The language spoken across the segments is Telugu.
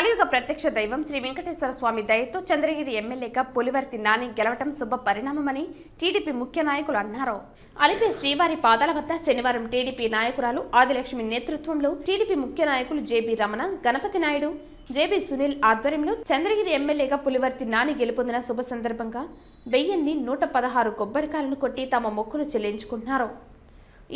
కలియుగ ప్రత్యక్ష దైవం శ్రీ వెంకటేశ్వర స్వామి దయతో చంద్రగిరి ఎమ్మెల్యేగా పులివర్తి నాని గెలవటం శుభ పరిణామమని టీడీపీ ముఖ్య నాయకులు అన్నారు. అలిపి శ్రీవారి పాదాల వద్ద శనివారం టీడీపీ నాయకురాలు ఆదిలక్ష్మి నేతృత్వంలో టీడీపీ ముఖ్య నాయకులు జేబీ రమణ గణపతి నాయుడు జేబీ సునీల్ ఆధ్వర్యంలో చంద్రగిరి ఎమ్మెల్యేగా పులివర్తి నాని గెలుపొందిన శుభ సందర్భంగా వెయ్యిన్ని నూట పదహారు కొబ్బరికాయలను కొట్టి తమ మొక్కులు చెల్లించుకున్నారు.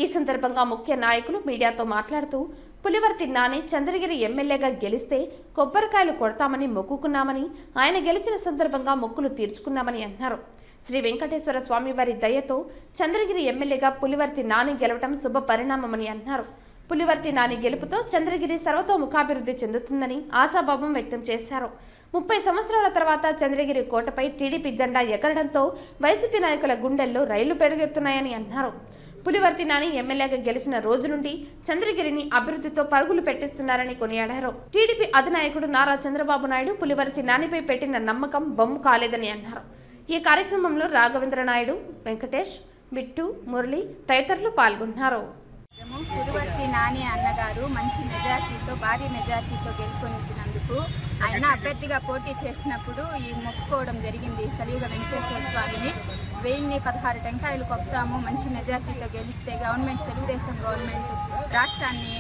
ఈ సందర్భంగా ముఖ్య నాయకులు మీడియాతో మాట్లాడుతూ పులివర్తి నాని చంద్రగిరి ఎమ్మెల్యేగా గెలిస్తే కొబ్బరికాయలు కొడతామని మొక్కుకున్నామని ఆయన గెలిచిన సందర్భంగా మొక్కులు తీర్చుకున్నామని అన్నారు. శ్రీ వెంకటేశ్వర స్వామి వారి దయతో చంద్రగిరి ఎమ్మెల్యేగా పులివర్తి నాని గెలవటం శుభ పరిణామమని అన్నారు. పులివర్తి నాని గెలుపుతో చంద్రగిరి సర్వతోముఖాభివృద్ధి చెందుతుందని ఆశాభావం వ్యక్తం చేశారు. ముప్పై సంవత్సరాల తర్వాత చంద్రగిరి కోటపై టీడీపీ జెండా ఎగరడంతో వైసీపీ నాయకుల గుండెల్లో రైళ్ళు పెరుగెత్తున్నాయని అన్నారు. పులివర్తి నాని ఎమ్మెల్యేగా గెలిచిన రోజు నుండి చంద్రగిరిని అభివృద్ధితో పరుగులు పెట్టిస్తున్నారని కొనియాడారు. టీడీపీ అధినాయకుడు నారా చంద్రబాబు నాయుడు పులివర్తి నానిపై పెట్టిన నమ్మకం బొమ్ము కాలేదని అన్నారు. ఈ కార్యక్రమంలో రాఘవేంద్ర నాయుడు వెంకటేష్ బిట్టు మురళి తదితరులు పాల్గొన్నారు. మేము నాని అన్నగారు మంచి మెజార్టీతో భారీ మెజార్టీతో గెలుపొందినందుకు ఆయన అభ్యర్థిగా పోటీ చేసినప్పుడు ఈ మొక్కుకోవడం జరిగింది. కలియుగ వెంకటేశ్వర స్వామిని. వెయ్యిన్ని పదహారు టెంకాయలు కొప్పుతాము. మంచి మెజార్టీతో గెలిస్తే గవర్నమెంట్ తెలుగుదేశం గవర్నమెంట్ రాష్ట్రాన్ని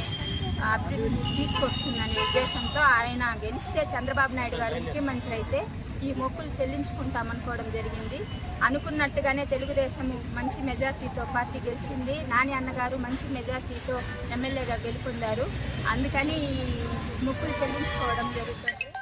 అభివృద్ధి తీసుకొస్తుందనే ఉద్దేశంతో ఆయన గెలిస్తే చంద్రబాబు నాయుడు గారు ముఖ్యమంత్రి అయితే ఈ మొక్కులు చెల్లించుకుంటామనుకోవడం జరిగింది. అనుకున్నట్టుగానే తెలుగుదేశం మంచి మెజార్టీతో పార్టీ గెలిచింది. నాని అన్నగారు మంచి మెజార్టీతో ఎమ్మెల్యేగా గెలుపొందారు. అందుకని ఈ మొక్కులు చెల్లించుకోవడం జరుగుతుంది.